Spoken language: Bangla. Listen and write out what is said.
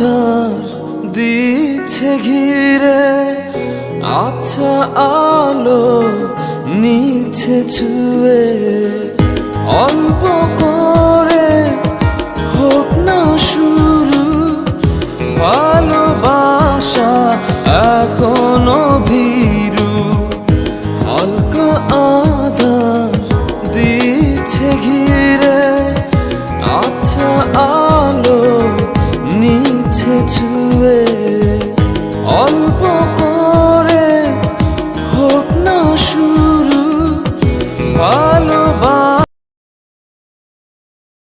আধার দিচ্ছে ঘিরে আচ্ছা আলো নিচে ছুয়ে। অল্প করে হোক না শুরু, ভালোবাসা এখনও ভীরু। হালকা আদার দিচ্ছে ঘিরে আচ্ছা আলো